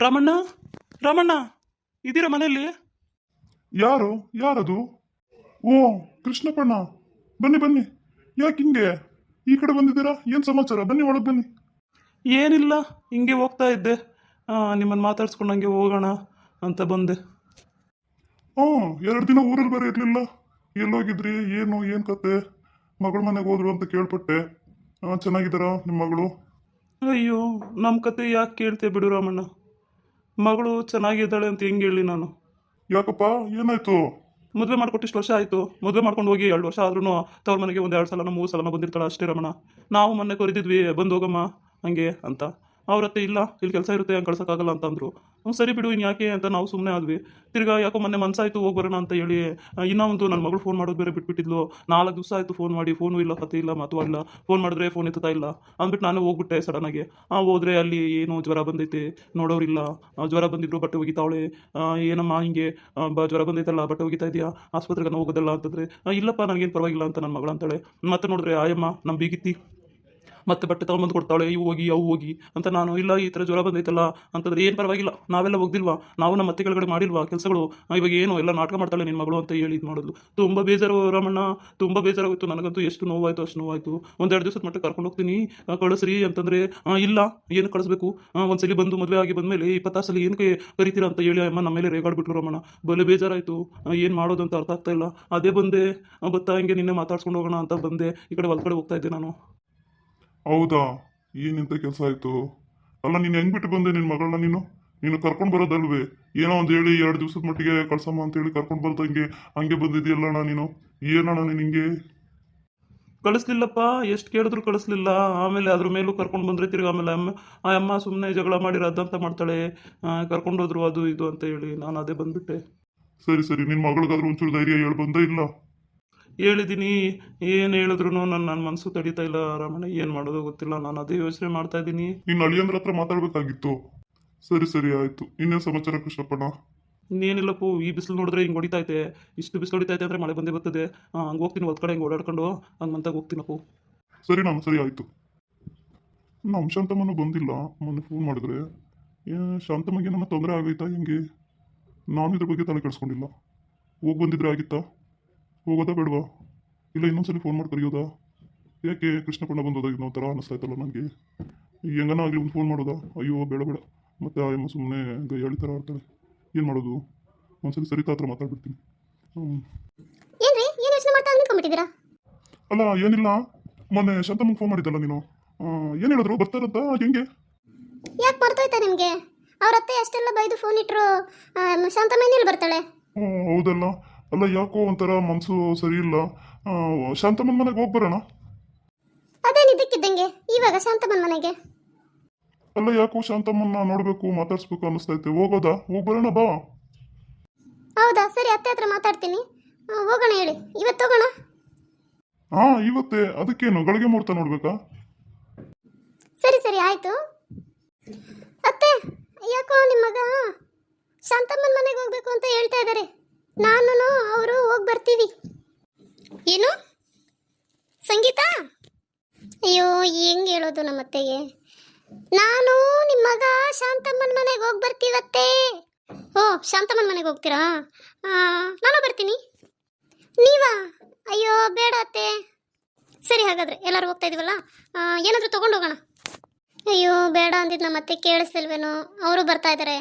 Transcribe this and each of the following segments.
ರಾಮಣ್ಣ? ರಾಮಣ್ಣ ಇದೀರಾ ಮನೆಯಲ್ಲಿ? ಯಾರು? ಯಾರದು? ಓ ಕೃಷ್ಣಪ್ಪಣ್ಣ ಬನ್ನಿ ಬನ್ನಿ. ಯಾಕೆ ಹಿಂಗೆ? ಈ ಕಡೆ ಬಂದಿದ್ದೀರಾ? ಏನು ಸಮಾಚಾರ? ಬನ್ನಿ ಒಳಗೆ ಬನ್ನಿ. ಏನಿಲ್ಲ ಹಿಂಗೆ ಹೋಗ್ತಾ ಇದ್ದೆ. ನಿಮ್ಮನ್ನು ಮಾತಾಡ್ಸ್ಕೊಂಡು ಹಂಗೆ ಹೋಗೋಣ ಅಂತ ಬಂದೆ. ಹ್ಞೂ ಎರಡು ದಿನ ಊರಲ್ಲಿ ಬೇರೆ ಇರಲಿಲ್ಲ. ಎಲ್ಲೋಗಿದ್ರಿ? ಏನು? ಏನು ಕತೆ? ಮಗಳ ಮನೆಗೆ ಹೋದ್ರು ಅಂತ ಕೇಳ್ಪಟ್ಟೆ. ಚೆನ್ನಾಗಿದ್ದಾರಾ ನಿಮ್ಮ ಮಗಳು? ಅಯ್ಯೋ ನಮ್ಮ ಕತೆ ಯಾಕೆ ಕೇಳ್ತೆ ಬಿಡು ರಾಮಣ್ಣ. ಮಗಳು ಚೆನ್ನಾಗಿದ್ದಾಳೆ ಅಂತ ಹೆಂಗೆ ಹೇಳಿ ನಾನು? ಯಾಕಪ್ಪ? ಏನಾಯ್ತು? ಮದುವೆ ಮಾಡ್ಕೊಟ್ಟು ಇಷ್ಟು ವರ್ಷ ಆಯಿತು. ಮದುವೆ ಮಾಡ್ಕೊಂಡು ಹೋಗಿ ಎರಡು ವರ್ಷ ಆದ್ರೂ ತವ್ರ ಮನೆಗೆ ಒಂದು ಎರಡು ಸಲನ ಮೂರು ಸಲನ ಬಂದಿರ್ತಾಳೆ ಅಷ್ಟೇ ರಮಣ. ನಾವು ಮೊನ್ನೆ ಕರೆದಿದ್ವಿ ಬಂದು ಹೋಗಮ್ಮ ಹಂಗೆ ಅಂತ. ಅವ್ರತ್ತೆ ಇಲ್ಲ, ಇಲ್ಲಿ ಕೆಲಸ ಇರುತ್ತೆ, ಹಂಗೆ ಕಳ್ಸೋಕ್ಕಾಗಲ್ಲ ಅಂತ ಅಂದರು ಹ್ಞೂ ಸರಿ ಬಿಡು ಇನ್ನು ಯಾಕೆ ಅಂತ ನಾವು ಸುಮ್ಮನೆ ಆದ್ವಿ. ತಿರ್ಗಾ ಯಾಕೋ ಮೊನ್ನೆ ಮನ್ಸಾಯ್ತು, ಹೋಗಿ ಬರೋಣ ಅಂತ ಹೇಳಿ ಇನ್ನೊಂದು ನನ್ನ ಮಗಳು ಫೋನ್ ಮಾಡೋದು ಬೇರೆ ಬಿಟ್ಬಿಟ್ಟಿದ್ಲು. ನಾಲ್ಕು ದಿವಸ ಆಯಿತು ಫೋನ್ ಮಾಡಿ ಫೋನು ಇಲ್ಲ, ಕತೆ ಇಲ್ಲ, ಮಾತು ಇಲ್ಲ ಫೋನ್ ಮಾಡಿದ್ರೆ ಫೋನ್ ಎತ್ತುತ್ತಾ ಇಲ್ಲ. ಅಂದ್ಬಿಟ್ಟು ನಾನು ಹೋಗ್ಬಿಟ್ಟೆ ಸಡನ್ನಾಗಿ ಆ, ಹೋದ್ರೆ ಅಲ್ಲಿ ಏನು ಜ್ವರ ಬಂದೈತೆ ನೋಡೋರಿಲ್ಲ ಜ್ವರ ಬಂದಿದ್ರು, ಬಟ್ಟೆ ಒಗಿತಾವಳೆ. ಏನಮ್ಮ ಹಿಂಗೆ? ಬ, ಜ್ವರ ಬಂದೈತಲ್ಲ, ಬಟ್ಟೆ ಒಗಿತಾ ಇದೆಯಾ? ಆಸ್ಪತ್ರೆಗೆ ಹೋಗೋದಲ್ಲ ಅಂತಂದ್ರೆ ಇಲ್ಲಪ್ಪ ನನಗೇನು ಪರವಾಗಿಲ್ಲ ಅಂತ ನನ್ನ ಮಗಳು ಅಂತಾಳೆ. ಮತ್ತೆ ನೋಡಿದ್ರೆ, ಆಯಮ್ಮ ನಮ್ಮ ಬೀಗಿತ್ತಿ ಮತ್ತೆ ಬಟ್ಟೆ ತೊಗೊಂಬಂದು ಕೊಡ್ತಾಳೆ, ಇವು ಹೋಗಿ, ಅವು ಹೋಗಿ ಅಂತ ನಾನು, ಇಲ್ಲ, ಈ ಥರ ಜ್ವರ ಬಂದೈತಲ್ಲ, ಅಂತಂದ್ರೆ ಏನು ಪರವಾಗಿಲ್ಲ, ನಾವೆಲ್ಲ ಹೋಗ್ದಿಲ್ವಾ? ನಾವು ನಮ್ಮ ಅತ್ತೆ ಕೆಳಗಡೆ ಮಾಡಿಲ್ವಾ ಕೆಲಸಗಳು? ಇವಾಗ ಏನು, ಎಲ್ಲ ನಾಟಕ ಮಾಡ್ತಾಳೆ ನಿನ್ನ ಮಗಳು ಅಂತ ಹೇಳಿ ಇದು ಮಾಡೋದು. ತುಂಬ ಬೇಜಾರು ರಾಮಣ್ಣ, ತುಂಬ ಬೇಜಾರಾಗೋಯ್ತು ನನಗಂತೂ, ಎಷ್ಟು ನೋವಾಯಿತು, ಅಷ್ಟು ನೋವಾಯಿತು. ಒಂದೆರಡು ದಿವಸದ ಮಟ್ಟ ಕರ್ಕೊಂಡು ಹೋಗ್ತೀನಿ ಕಳಿಸ್ರಿ ಅಂತಂದರೆ ಇಲ್ಲ, ಏನು ಕಳಿಸ್ಬೇಕು? ಒಂದ್ಸಲಿ ಬಂದು ಮದುವೆ ಆಗಿ ಬಂದಮೇಲೆ ಸಲ ಏನಕ್ಕೆ ಕರಿತೀರಾ ಅಂತ ಹೇಳಿ ಅಮ್ಮ ನಮ್ಮ ಮೇಲೆ ರೇಗಾಡ್ಬಿಟ್ರು ರಮಣ ಬಲೆ ಬೇಜಾರಾಯಿತು. ಏನು ಮಾಡೋದು ಅಂತ ಅರ್ಥ ಆಗ್ತಾ ಇಲ್ಲ. ಅದೇ ಬಂದೆ ಬತ್ತಾ, ಹಿಂಗೆ ನಿನ್ನೆ ಮಾತಾಡ್ಸ್ಕೊಂಡು ಹೋಗೋಣ ಅಂತ ಬಂದೆ. ಈ ಕಡೆ ಹೊಲ್ಕಡೆ ಹೋಗ್ತಾ ಇದ್ದೆ ನಾನು. ಹೌದಾ? ಏನಿಂತ ಕೆಲಸ ಆಯ್ತು? ಅಲ್ಲ ನೀನು ಹೆಂಗ್ ಬಿಟ್ಟು ಬಂದೆ ನಿನ್ನ ಮಗಳನ್ನ ನೀನು? ನೀನು ಕರ್ಕೊಂಡು ಬರೋದಲ್ವೇ? ಏನೋ ಒಂದು ಹೇಳಿ ಎರಡು ದಿವಸದ ಮಟ್ಟಿಗೆ ಕಳ್ಸಮ್ಮ ಅಂತ ಹೇಳಿ ಕರ್ಕೊಂಡು ಬರ್ದಂಗೆ ಹಂಗೆ ಬಂದಿದ್ಯಲ್ಲಣ್ಣ ನೀನು? ಏನಣ್ಣ ನೀನು ಹಿಂಗೆ ಕಳಿಸ್ಲಿಲ್ಲಪ್ಪ ಎಷ್ಟು ಕೇಳಿದ್ರು ಕಳಿಸ್ಲಿಲ್ಲ. ಆಮೇಲೆ ಅದ್ರ ಮೇಲೂ ಕರ್ಕೊಂಡು ಬಂದರೆ ತಿರ್ಗಿ ಆಮೇಲೆ ಅಮ್ಮ ಆ ಅಮ್ಮ ಸುಮ್ಮನೆ ಜಗಳ ಮಾಡಿ ಅದಂತ ಮಾಡ್ತಾಳೆ. ಕರ್ಕೊಂಡೋದ್ರು ಅದು ಇದು ಅಂತ ಹೇಳಿ ನಾನು ಅದೇ ಬಂದ್ಬಿಟ್ಟೆ. ಸರಿ ಸರಿ. ನಿನ್ನ ಮಗಳಿಗಾದ್ರೂ ಒಂಚೂರು ಧೈರ್ಯ ಹೇಳಿ ಬಂದೇ ಇಲ್ಲ. ಹೇಳಿದ್ದೀನಿ ಏನು ಹೇಳಿದ್ರು ನನ್ನ ನನ್ನ ಮನಸ್ಸು ತಡೀತಾ ಇಲ್ಲ ರಮಣ ಏನು ಮಾಡೋದು ಗೊತ್ತಿಲ್ಲ ನಾನು ಅದೇ ಯೋಚನೆ ಮಾಡ್ತಾ ಇದ್ದೀನಿ ನಿನ್ನ ಅಳಿಯಂದ್ರ ಹತ್ರ ಮಾತಾಡಬೇಕಾಗಿತ್ತು. ಸರಿ ಸರಿ ಆಯಿತು. ಇನ್ನೇನು ಸಮಾಚಾರ ಕೃಷ್ಣಪ್ಪಣ್ಣ? ಇನ್ನೇನಿಲ್ಲಪ್ಪು ಈ ಬಿಸಿಲು ನೋಡಿದ್ರೆ ಹಿಂಗೆ ಹೊಡಿತೈತೆ ಇಷ್ಟು ಬಿಸಿಲು ಹೊಡಿತೈತೆ ಅಂದರೆ ಮಳೆ ಬಂದೇ ಬರ್ತದೆ. ಹಂಗೆ ಹೋಗ್ತೀನಿ ಒಂದು ಕಡೆ ಹಿಂಗೆ ಓಡಾಡ್ಕೊಂಡು ಹಂಗೆ ಮಂತಾಗ ಹೋಗ್ತೀನಪ್ಪು ಸರಿ ನಾನು ಸರಿ ಆಯಿತು. ನಮ್ಮ ಶಾಂತಮ್ಮನೂ ಬಂದಿಲ್ಲ. ಮೊನ್ನೆ ಫೋನ್ ಮಾಡಿದ್ರೆ ಶಾಂತಮ್ಮಗೆ ನಮ್ಮ ತೊಂದರೆ ಆಗೈತಾ ಹೆಂಗೆ? ನಾನು ಇದ್ರ ಬಗ್ಗೆ ತಲೆ ಕೆಡಿಸ್ಕೊಂಡಿಲ್ಲ. ಹೋಗಿ ಬಂದಿದ್ರೆ ಆಗಿತ್ತಾ? ಹೋಗೋದಾ ಬೇಡವಾ? ಇಲ್ಲ ಇನ್ನೊಂದ್ಸಲಿ ಫೋನ್ ಮಾಡಿ ಕರೆಯೋದಾ ಯಾಕೆ ಕೃಷ್ಣಪಣ್ಣ ಬಂದೋದಾಗ ನಾವು ಥರ ಅನ್ನಿಸ್ತಾಯ್ತಲ್ಲ ನನಗೆ. ಹೆಂಗನ ಆಗಲಿ ಒಂದು ಫೋನ್ ಮಾಡೋದಾ? ಅಯ್ಯೋ ಬೇಡ ಬೇಡ. ಮತ್ತೆ ಆ ಅಮ್ಮ ಸುಮ್ಮನೆ ಗೈಯಾಳಿ ಥರ ಆಡ್ತಾಳೆ. ಏನು ಮಾಡೋದು? ಒಂದ್ಸಲಿ ಸರಿತಾ ಹತ್ರ ಮಾತಾಡ್ಬಿಡ್ತೀನಿ. ಏನ್ರಿ? ಏನು ಯೋಚನೆ ಮಾಡ್ತಾ ಅಲ್ಲ ಏನಿಲ್ಲ. ಮೊನ್ನೆ ಶಾಂತಮ್ಮ ಫೋನ್ ಮಾಡಿದ್ದಲ್ಲ ನೀನು. ಏನು ಹೇಳಿದ್ರು? ಬರ್ತಾರಂತ ಹೆಂಗೆ? ಯಾಕೆ ಮರ್ತೋಯ್ತಾ ನಿಮಗೆ? ಅವ್ರ ಅತ್ತೆ ಅಷ್ಟೆಲ್ಲ ಬೈದು ಫೋನ್ ಇಟ್ಟರು ಶಾಂತಮೇನಿಲ್ ಬರ್ತಾಳೆ? ಹ್ಞೂ ಹೌದಲ್ಲ. ಅಲ್ಲ ಯಾಕೋ ಒಂಥರ ಮನಸ್ಸು ಸರಿ ಇಲ್ಲ. ಶಾಂತಮ್ಮನ ಮನೆಗೆ ಹೋಗಿ ಬರೋಣ? ಅದೇನು ಇವಾಗ ಶಾಂತಮ್ಮನ ಮನೆಗೆ. ಅಲ್ಲ ಯಾಕೋ ಶಾಂತಮ್ಮನ್ನ ನೋಡಬೇಕು ಮಾತಾಡಿಸ್ಬೇಕು ಅನ್ನಿಸ್ತೈತೆ. ಹೋಗೋದಾ? ಹೋಗಿ ಬರೋಣ ಬಾ. ಹೌದಾ? ಸರಿ ಅತ್ತೆ ಹತ್ರ ಮಾತಾಡ್ತೀನಿ. ಹೋಗೋಣ ಹೇಳಿ. ಇವತ್ತು ಹೋಗೋಣ? ಹಾಂ ಇವತ್ತೇ. ಅದಕ್ಕೇನು? ಗಳಿಗೆ ಮುಹೂರ್ತ ನೋಡ್ಬೇಕಾ? ಸರಿ ಸರಿ ಆಯಿತು. ಅತ್ತೆ ಯಾಕೋ ನಿಮ್ಮ ಮಗ ಶಾಂತಮ್ಮನ ಮನೆಗೆ ಹೋಗ್ಬೇಕು ಅಂತ ಹೇಳ್ತಾ ಇದ್ದಾರೆ ನಾನು ಬರ್ತೀವಿ ಏನು? ಸಂಗೀತ? ಅಯ್ಯೋ, ಹೆಂಗೆ ಹೇಳೋದು ನಮ್ಮ ಅತ್ತೆಗೆ? ನಾನು ನಿಮ್ಮ ಮಗ ಶಾಂತಮ್ಮನ ಮನೆಗೆ ಹೋಗಿ ಬರ್ತೀವತ್ತೆ. ಓ, ಶಾಂತಮ್ಮನ ಮನೆಗೆ ಹೋಗ್ತೀರಾ? ನಾನು ಬರ್ತೀನಿ. ನೀವಾ? ಅಯ್ಯೋ, ಬೇಡ ಅತ್ತೆ. ಸರಿ, ಹಾಗಾದ್ರೆ ಎಲ್ಲರೂ ಹೋಗ್ತಾ ಇದೀವಲ್ಲ? ಏನಾದರೂ ತಗೊಂಡು ಹೋಗೋಣ. ಅಯ್ಯೋ, ಬೇಡ ಅಂದಿದ್ದು ನಮ್ಮ ಅತ್ತೆ ಕೇಳಿಸ್ತಿಲ್ವೇನೋ. ಅವರು ಬರ್ತಾ ಇದ್ದಾರೆ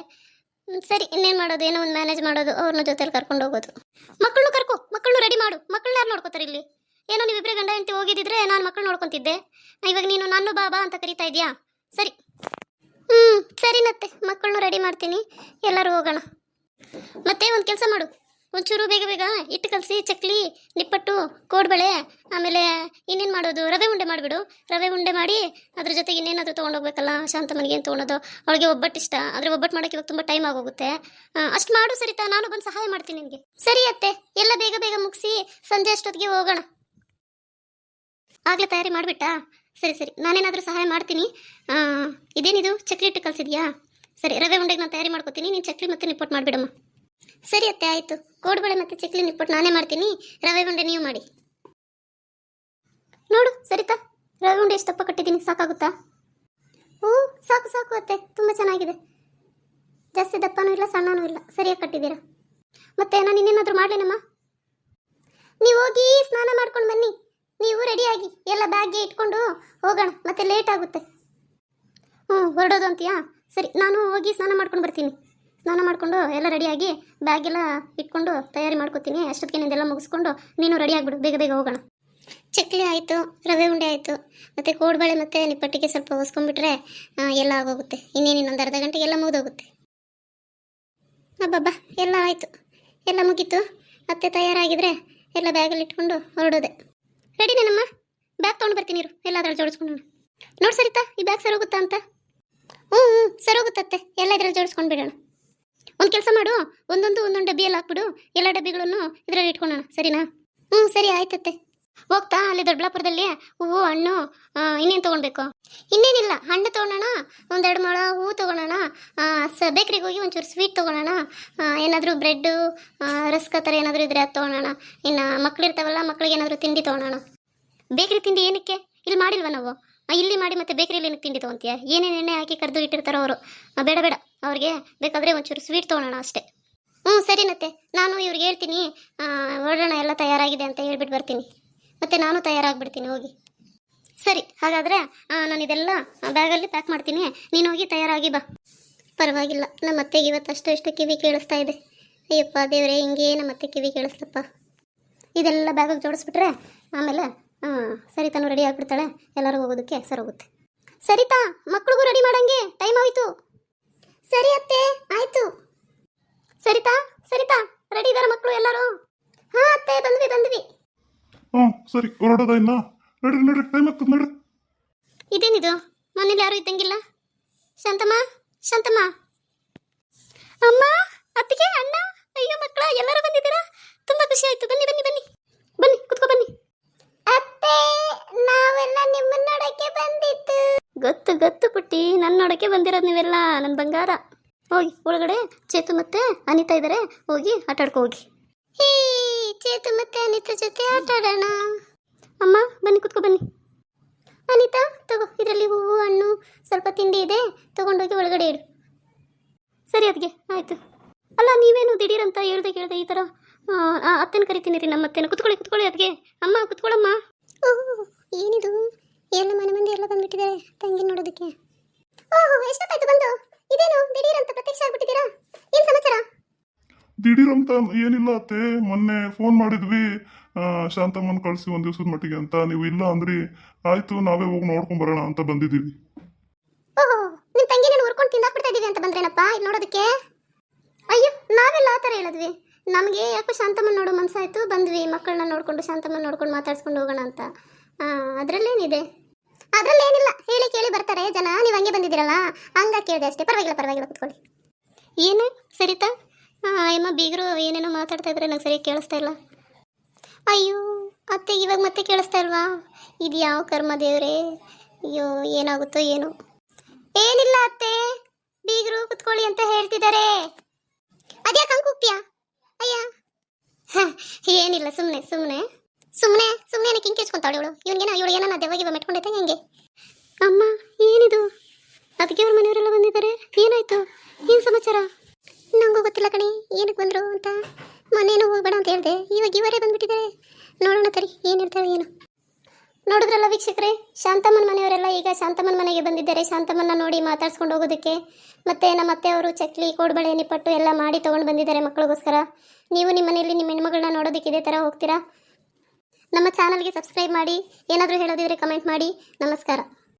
ಸರಿ, ಇನ್ನೇನು ಮಾಡೋದು? ಏನೋ ಒಂದು ಮ್ಯಾನೇಜ್ ಮಾಡೋದು ಅವ್ರನ್ನ ಜೊತೆಲಿ ಕರ್ಕೊಂಡು ಹೋಗೋದು. ಮಕ್ಕಳನ್ನು ಕರ್ಕೊ ಮಕ್ಕಳನ್ನು ರೆಡಿ ಮಾಡು. ಮಕ್ಕಳನ್ನ ಯಾರು ನೋಡ್ಕೋತಾರೆ ಇಲ್ಲಿ? ಏನೋ ನೀವಿಬ್ಬರೇ ಗಂಡ ಹೆಂಡತಿ ಹೋಗಿದ್ದಿದ್ರೆ ನಾನು ಮಕ್ಕಳು ನೋಡ್ಕೊತಿದ್ದೆ. ಇವಾಗ ನೀನು ನಾನು ಬಾಬಾ ಅಂತ ಕರಿತಾ ಇದೆಯಾ? ಸರಿ. ಹ್ಞೂ ಸರಿನತ್ತೆ ಮಕ್ಕಳನ್ನು ರೆಡಿ ಮಾಡ್ತೀನಿ. ಎಲ್ಲರೂ ಹೋಗೋಣ. ಮತ್ತೆ ಒಂದು ಕೆಲಸ ಮಾಡು. ಒಂಚೂರು ಬೇಗ ಬೇಗ ಹಿಟ್ಟು ಕಲಸಿ, ಚಕ್ಲಿ, ನಿಪ್ಪಟ್ಟು, ಕೋಡ್ಬಳೆ, ಆಮೇಲೆ ಇನ್ನೇನು ಮಾಡೋದು? ರವೆ ಉಂಡೆ ಮಾಡಿಬಿಡು. ರವೆ ಉಂಡೆ ಮಾಡಿ ಅದ್ರ ಜೊತೆಗೆ ಇನ್ನೇನಾದರೂ ತೊಗೊಂಡೋಗ್ಬೇಕಲ್ಲ? ಶಾಂತಮ್ಮನಿಗೆ ಏನು ತೊಗೊಳೋದು? ಅವಳಿಗೆ ಒಬ್ಬಟ್ಟು ಇಷ್ಟ ಆದರೆ ಒಬ್ಬಟ್ಟು ಮಾಡೋಕ್ಕೆ ಇವಾಗ ತುಂಬ ಟೈಮ್ ಆಗೋಗುತ್ತೆ. ಅಷ್ಟು ಮಾಡು ಸರಿತಾ. ನಾನು ಬಂದು ಸಹಾಯ ಮಾಡ್ತೀನಿ ನಿನಗೆ. ಸರಿ ಅತ್ತೆ. ಎಲ್ಲ ಬೇಗ ಬೇಗ ಮುಗಿಸಿ ಸಂಜೆ ಅಷ್ಟೊತ್ತಿಗೆ ಹೋಗೋಣ. ಆಗಲೇ ತಯಾರಿ ಮಾಡಿಬಿಟ್ಟಾ? ಸರಿ ಸರಿ. ನಾನೇನಾದರೂ ಸಹಾಯ ಮಾಡ್ತೀನಿ. ಇದೇನಿದು? ಚಕ್ಲಿ ಹಿಟ್ಟು ಕಲಿಸಿದ್ಯಾ? ಸರಿ, ರವೆ ಉಂಡೆಗೆ ನಾನು ತಯಾರಿ ಮಾಡ್ಕೊತೀನಿ. ನೀನು ಚಕ್ಲಿ ಮತ್ತೆ ನಿಪ್ಪಟ್ಟು ಮಾಡಿಬಿಡಮ್ಮ. ಸರಿ ಅತ್ತೆ, ಆಯಿತು. ಕೋಡ್ಬಳೆ ಮತ್ತೆ ಚಕ್ಲಿ ನಿಪ್ಪಟ್ಟು ನಾನೇ ಮಾಡ್ತೀನಿ. ರವೆ ಉಂಡೆ ನೀವು ಮಾಡಿ. ನೋಡು, ಸರಿತಾ? ರವೆ ಉಂಡೆ ಎಷ್ಟು ದಪ್ಪ ಕಟ್ಟಿದ್ದೀನಿ, ಸಾಕಾಗುತ್ತಾ? ಹ್ಞೂ ಸಾಕು ಸಾಕು ಅತ್ತೆ. ತುಂಬ ಚೆನ್ನಾಗಿದೆ. ಜಾಸ್ತಿ ದಪ್ಪನೂ ಇಲ್ಲ, ಸಣ್ಣನೂ ಇಲ್ಲ. ಸರಿಯಾಗಿ ಕಟ್ಟಿದ್ದೀರಾ? ಮತ್ತೆ ನಾನು ಇನ್ನೇನಾದರೂ ಮಾಡಲೇನಮ್ಮ? ನೀವು ಹೋಗಿ ಸ್ನಾನ ಮಾಡ್ಕೊಂಡು ಬನ್ನಿ. ನೀವು ರೆಡಿಯಾಗಿ ಎಲ್ಲ ಬ್ಯಾಗ್ಗೆ ಇಟ್ಕೊಂಡು ಹೋಗೋಣ. ಮತ್ತೆ ಲೇಟ್ ಆಗುತ್ತೆ. ಹ್ಞೂ ಹೊರಡೋದು ಅಂತೀಯಾ? ಸರಿ, ನಾನು ಹೋಗಿ ಸ್ನಾನ ಮಾಡ್ಕೊಂಡು ಬರ್ತೀನಿ. ಸ್ನಾನ ಮಾಡಿಕೊಂಡು ಎಲ್ಲ ರೆಡಿಯಾಗಿ ಬ್ಯಾಗೆಲ್ಲ ಇಟ್ಕೊಂಡು ತಯಾರಿ ಮಾಡ್ಕೊತೀನಿ. ಅಷ್ಟೊತ್ತಿಗೆ ನಿಂದೆಲ್ಲ ಮುಗಿಸ್ಕೊಂಡು ನೀನು ರೆಡಿ ಆಗಿಬಿಡು. ಬೇಗ ಬೇಗ ಹೋಗೋಣ. ಚಕ್ಲಿ ಆಯಿತು, ರವೆ ಉಂಡೆ ಆಯಿತು, ಮತ್ತು ಕೋಡ್ಬಳೆ ಮತ್ತು ನಿಪ್ಪಟ್ಟಿಗೆ ಸ್ವಲ್ಪ ಹೊಸ್ಕೊಂಡ್ಬಿಟ್ರೆ ಎಲ್ಲ ಆಗೋಗುತ್ತೆ. ಇನ್ನೇನು ಇನ್ನೊಂದು ಅರ್ಧ ಗಂಟೆಗೆ ಎಲ್ಲ ಮುಗಿದೋಗುತ್ತೆ. ಅಬ್ಬಬ್ಬಾ, ಎಲ್ಲ ಆಯಿತು. ಎಲ್ಲ ಮುಗೀತು. ಮತ್ತೆ ತಯಾರಾಗಿದ್ರೆ ಎಲ್ಲ ಬ್ಯಾಗಲ್ಲಿ ಇಟ್ಕೊಂಡು ಹೊರಡೋದೆ. ರೆಡಿನೇನಮ್ಮ ಬ್ಯಾಗ್ ತೊಗೊಂಡು ಬರ್ತೀನಿ ಇರು. ಎಲ್ಲ ಅದ್ರಲ್ಲಿ ಜೋಡಿಸ್ಕೊಂಡು ನೋಡಿ ಸರಿತಾ, ಈ ಬ್ಯಾಗ್ ಸರೋಗುತ್ತಾ ಅಂತ? ಹ್ಞೂ ಹ್ಞೂ ಸರೋಗುತ್ತತ್ತೆ ಎಲ್ಲ ಇದ್ರಲ್ಲಿ ಜೋಡಿಸ್ಕೊಂಡು ಬಿಡೋಣ ಒಂದು ಕೆಲಸ ಮಾಡು ಒಂದೊಂದು ಒಂದೊಂದು ಡಬ್ಬಿಯಲ್ಲಿ ಹಾಕ್ಬಿಡು, ಎಲ್ಲ ಡಬ್ಬಿಗಳನ್ನು ಇದರಲ್ಲಿ ಇಟ್ಕೊಳ್ಳೋಣ, ಸರಿನಾ? ಹ್ಞೂ ಸರಿ ಆಯ್ತತ್ತೆ ಹೋಗ್ತಾ, ಅಲ್ಲಿ ದೊಡ್ಡಬಳ್ಳಾಪುರದಲ್ಲಿ ಹೂವು, ಹಣ್ಣು ಇನ್ನೇನು ತೊಗೊಳ್ಬೇಕು? ಇನ್ನೇನಿಲ್ಲ, ಹಣ್ಣು ತೊಗೊಳೋಣ ಒಂದೆರಡು ಮೊಳ ಹೂವು ತೊಗೊಳೋಣ ಸ, ಬೇಕ್ರಿಗೆ ಹೋಗಿ ಒಂಚೂರು ಸ್ವೀಟ್ ತೊಗೊಳೋಣ ಏನಾದರೂ ಬ್ರೆಡ್ಡು ರಸ್ಕ ಥರ ಏನಾದರೂ ಇದ್ರೆ ಅದು ತೊಗೊಳೋಣ ಇನ್ನು ಮಕ್ಳಿರ್ತಾವಲ್ಲ ಮಕ್ಕಳಿಗೆ ಏನಾದರೂ ತಿಂಡಿ ತೊಗೊಳೋಣ ಬೇಕ್ರಿ ತಿಂಡಿ ಏನಕ್ಕೆ? ಇಲ್ಲಿ ಮಾಡಿಲ್ವ ನಾವು? ಇಲ್ಲಿ ಮಾಡಿ ಮತ್ತೆ ಬೇಕರಿಯಲ್ಲಿ ಏನಕ್ಕೆ ತಿಂಡಿ ತೊಗೊತೀಯ ಏನೇನು ಎಣ್ಣೆ ಹಾಕಿ ಕರೆದು ಇಟ್ಟಿರ್ತಾರೋ ಅವರು. ಬೇಡ ಬೇಡ, ಅವ್ರಿಗೆ ಬೇಕಾದರೆ ಒಂಚೂರು ಸ್ವೀಟ್ ತೊಗೊಳೋಣ ಅಷ್ಟೇ. ಹ್ಞೂ ಸರಿನತ್ತೆ ನಾನು ಇವ್ರಿಗೆ ಹೇಳ್ತೀನಿ ಹೊರಡೋಣ ಎಲ್ಲ ತಯಾರಾಗಿದೆ ಅಂತ ಹೇಳ್ಬಿಟ್ಟು ಬರ್ತೀನಿ. ಮತ್ತೆ ನಾನು ತಯಾರಾಗ್ಬಿಡ್ತೀನಿ, ಹೋಗಿ. ಸರಿ, ಹಾಗಾದರೆ ನಾನು ಇದೆಲ್ಲ ಬ್ಯಾಗಲ್ಲಿ ಪ್ಯಾಕ್ ಮಾಡ್ತೀನಿ. ನೀನು ಹೋಗಿ ತಯಾರಾಗಿ ಬಾ. ಪರವಾಗಿಲ್ಲ ನಮ್ಮ ಅತ್ತೆಗೆ ಇವತ್ತು ಅಷ್ಟು ಎಷ್ಟು ಕಿವಿ ಕೇಳಿಸ್ತಾ ಇದೆ. ಅಯ್ಯಪ್ಪ ದೇವರೇ, ಹಿಂಗೆ ನಮ್ಮ ಅತ್ತೆ ಕಿವಿ ಕೇಳಿಸ್ತಪ್ಪ. ಇದೆಲ್ಲ ಬ್ಯಾಗಿಗೆ ಜೋಡಿಸ್ಬಿಟ್ರೆ, ಆಮೇಲೆ ಸರಿ ತಾನು ರೆಡಿ ಆಗಿಬಿಡ್ತಾಳೆ. ಎಲ್ಲರೂ ಹೋಗೋದಕ್ಕೆ ಹೋಗುತ್ತೆ. ಸರಿತಾ, ಮಕ್ಳಿಗೂ ರೆಡಿ ಮಾಡಂಗೆ ಟೈಮ್ ಆಯಿತು ಸರಿ ಅತ್ತೆ, ಆಯಿತು. ಸರಿತಾ ಸರಿತಾ ರೆಡಿ ಇದಾರ ಮಕ್ಕಳು ಎಲ್ಲರೂ? ಹಾ ಅತ್ತೆ ಬಂದ್ವಿ ಬಂದ್ವಿ. ಹಾ ಸರಿ ಹೊರಡೋದ ಇನ್ನ? ನಡ್ರಿ ನಡ್ರಿ ಟೈಮ್ ಆಗ್ತದೆ ನಡ್ರಿ. ಇದೇನಿದು? ಮನೇಲಿ ಯಾರು ಇದ್ದಂಗಿಲ್ಲ? ಶಾಂತಮ್ಮ ಶಾಂತಮ್ಮ. ಅಮ್ಮ ಅತ್ತಿಗೆ ಅಣ್ಣ ಅಯ್ಯೋ ಮಕ್ಕಳ ಎಲ್ಲರೂ ಬಂದಿದ್ದೀರಾ? ತುಂಬಾ ಖುಷಿ ಆಯ್ತು. ಬನ್ನಿ ಬನ್ನಿ ಬನ್ನಿ. ಬನ್ನಿ ಕುತ್ಕೋ ಬನ್ನಿ. ಅತ್ತೆ ನಾವೆಲ್ಲ ನಿಮ್ಮನ್ನ ನೋಡಕ್ಕೆ ಬಂದಿತ್ತು ಗೊತ್ತು ಗೊತ್ತು ಪುಟ್ಟಿ. ನನ್ನ ನೋಡಕ್ಕೆ ಬಂದಿರೋದು ನೀವೆಲ್ಲ ನನ್ನ ಬಂಗಾರ. ಹೋಗಿ, ಒಳಗಡೆ ಚೇತು ಮತ್ತೆ ಅನಿತಾ ಇದ್ದಾರೆ ಹೋಗಿ ಆಟ ಹೋಗಿ. ಹೇ, ಚೇತು ಮತ್ತೆ ಅನಿತಾ ಜೊತೆ ಆಟ ಆಡೋಣ ಅಮ್ಮ, ಬನ್ನಿ, ಕುತ್ಕೋ ಬನ್ನಿ. ಅನಿತಾ, ತಗೋ, ಇದರಲ್ಲಿ ಹೂವು, ಹಣ್ಣು, ಸ್ವಲ್ಪ ತಿಂಡಿ ಇದೆ, ತಗೊಂಡೋಗಿ ಒಳಗಡೆ ಇಡು. ಸರಿ ಅದಕ್ಕೆ ಆಯಿತು. ಅಲ್ಲ, ನೀವೇನು ದಿಢೀರಂತ ಹೇಳ್ದೆ ಕೇಳ್ದೆ ಈ ಥರ ಅತ್ತೆನ ಕರಿತೀನಿ ರೀ ನಮ್ಮ ಅತ್ತೆನ. ಕುತ್ಕೊಳ್ಳಿ ಕುತ್ಕೊಳ್ಳಿ ಅದಕ್ಕೆ ಅಮ್ಮ, ಕುತ್ಕೊಳ್ಳಮ್ಮ. ಓಹ್, ಏನಿದು? ಎಲ್ಲ ಮನೆ ಮಂದಿ ಎಲ್ಲ ಬಂದ್ಬಿಟ್ಟಿದ್ದಾರೆ, ತಂಗಿ ನೋಡೋದಕ್ಕೆ. ಓಹ್, ಎಷ್ಟೊತ್ತಾಯ್ತು ಬಂದು? ಇದೇನು ದಿಢೀರಂತ ಪ್ರತ್ಯಕ್ಷ ಆಗ್ಬಿಟ್ಟಿದ್ದೀರಾ ಏನು ಸಮಾಚಾರ ದಿಢೀರ್ ಅಂತ ಏನಿಲ್ಲ ಅತ್ತೆ, ಮೊನ್ನೆ ಫೋನ್ ಮಾಡಿದ್ವಿ. ಶಾಂತಮ್ಮನ ಕಳಿಸಿ ಒಂದ್ ದಿವಸದ ಮಟ್ಟಿಗೆ ಅಂತ. ನೀವು ಇಲ್ಲ ಅಂದ್ರಿ. ಆಯ್ತು, ನಾವೇ ಹೋಗಿ ನೋಡ್ಕೊಂಡ್ ಬರೋಣ ಅಂತ ಬಂದಿದ್ದೀವಿ. ನಾನು ಉರ್ಕೊಂಡು ತಿಂದಾಕ್ಬಿಡ್ತಾ ಇದೀವಿ ಅಂತ ಬಂದ್ರೇನಪ್ಪ ಇಲ್ಲಿ ನೋಡೋದಕ್ಕೆ? ಅಯ್ಯೋ, ನಾವೆಲ್ಲ ಆ ಥರ ಹೇಳಿದ್ವಿ. ನಮಗೆ ಯಾಕೋ ಶಾಂತಮ್ಮನ ನೋಡೋ ಮನ್ಸಾಯ್ತು. ಬಂದ್ವಿ ಮಕ್ಕಳನ್ನ ನೋಡ್ಕೊಂಡು ಶಾಂತಮ್ಮನ ನೋಡ್ಕೊಂಡು ಮಾತಾಡ್ಸ್ಕೊಂಡು ಹೋಗೋಣ ಅಂತ. ಅದರಲ್ಲೇನಿದೆ? ಅದರಲ್ಲೇನಿಲ್ಲ. ಹೇಳಿ ಕೇಳಿ ಬರ್ತಾರೆ ಜನ. ನೀವು ಹಂಗೆ ಬಂದಿದ್ದೀರಲ್ಲ? ಹಂಗ ಕೇಳಿದೆ ಅಷ್ಟೇ. ಪರವಾಗಿಲ್ಲ ಪರವಾಗಿಲ್ಲ, ಕುತ್ಕೊಳ್ಳಿ. ಏನು ಸರಿತಾ? ಅಮ್ಮ ಬೀಗರು ಏನೇನೋ ಮಾತಾಡ್ತಾ ಇದ್ರೆ ನಂಗೆ ಸರಿಯಾಗಿ ಕೇಳಿಸ್ತಾ ಇಲ್ಲ. ಅಯ್ಯೋ ಅತ್ತೆ ಇವಾಗ ಮತ್ತೆ ಕೇಳಿಸ್ತಾ ಇಲ್ವಾ? ಇದು ಯಾವ ಕರ್ಮ ದೇವ್ರೇ? ಅಯ್ಯೋ ಏನಾಗುತ್ತೋ ಏನು. ಏನಿಲ್ಲ ಅತ್ತೆ ಬೀಗರು ಕುತ್ಕೊಳ್ಳಿ ಅಂತ ಹೇಳ್ತಿದ್ದಾರೆ ಅದ್ಯಾಕೆ ಹಂಗೆ ಕೂಗ್ತೀಯಾ? ಅಯ್ಯ. ಹ, ಏನಿಲ್ಲ ಸುಮ್ಮನೆ ಸುಮ್ಮನೆ ಸುಮ್ಮನೆ ಸುಮ್ಮನೆ ಕಿಂಗ್ ಕಿಚ್ಕೊಂತಾಳೆ ಇವಳು? ಇವನಿಗೇನ ಇವಳು ಏನನ್ನ ದೆವ್ವಾಗಿವ ಮೆಟ್ಕೊಂಡೈತೆ ಹೆಂಗೆ. ಅಮ್ಮ ಏನಿದು? ಅದಕ್ಕೆ ಅವ್ರ ಮನೆಯವರೆಲ್ಲ ಬಂದಿದ್ದಾರೆ? ಏನಾಯ್ತು? ಏನು ಸಮಾಚಾರ? ನಂಗೂ ಗೊತ್ತಿಲ್ಲ ಕಣಿ, ಏನಕ್ಕೆ ಬಂದರು ಅಂತ. ಮನೇನು ಹೋಗ್ಬೇಡ ಅಂತ ಹೇಳಿದೆ. ಇವಾಗ ಇವರೇ ಬಂದ್ಬಿಟ್ಟಿದ್ದಾರೆ. ನೋಡೋಣ ತರಿ ಏನು ಇರ್ತಾವೆ ಏನು. ನೋಡಿದ್ರಲ್ಲ ವೀಕ್ಷಕರೇ, ಶಾಂತಮ್ಮನ ಮನೆಯವರೆಲ್ಲ ಈಗ ಶಾಂತಮ್ಮನ ಮನೆಗೆ ಬಂದಿದ್ದಾರೆ. ಶಾಂತಮ್ಮನ ನೋಡಿ ಮಾತಾಡ್ಸ್ಕೊಂಡು ಹೋಗೋದಕ್ಕೆ. ಮತ್ತು ನಮ್ಮ ಅತ್ತೆ ಅವರು ಚಕ್ಲಿ, ಕೋಡ್ಬಳೆ, ನಿಪ್ಪಟ್ಟು ಎಲ್ಲ ಮಾಡಿ ತೊಗೊಂಡು ಬಂದಿದ್ದಾರೆ ಮಕ್ಕಳಿಗೋಸ್ಕರ. ನೀವು ನಿಮ್ಮ ಮನೆಯಲ್ಲಿ ನಿಮ್ಮ ಹೆಣ್ಮಗಳನ್ನ ನೋಡೋದಕ್ಕೆ ಇದೇ ಥರ ಹೋಗ್ತೀರಾ? ನಮ್ಮ ಚಾನಲ್ಗೆ ಸಬ್ಸ್ಕ್ರೈಬ್ ಮಾಡಿ, ಏನಾದರೂ ಹೇಳೋದಿದ್ರೆ ಕಮೆಂಟ್ ಮಾಡಿ. ನಮಸ್ಕಾರ.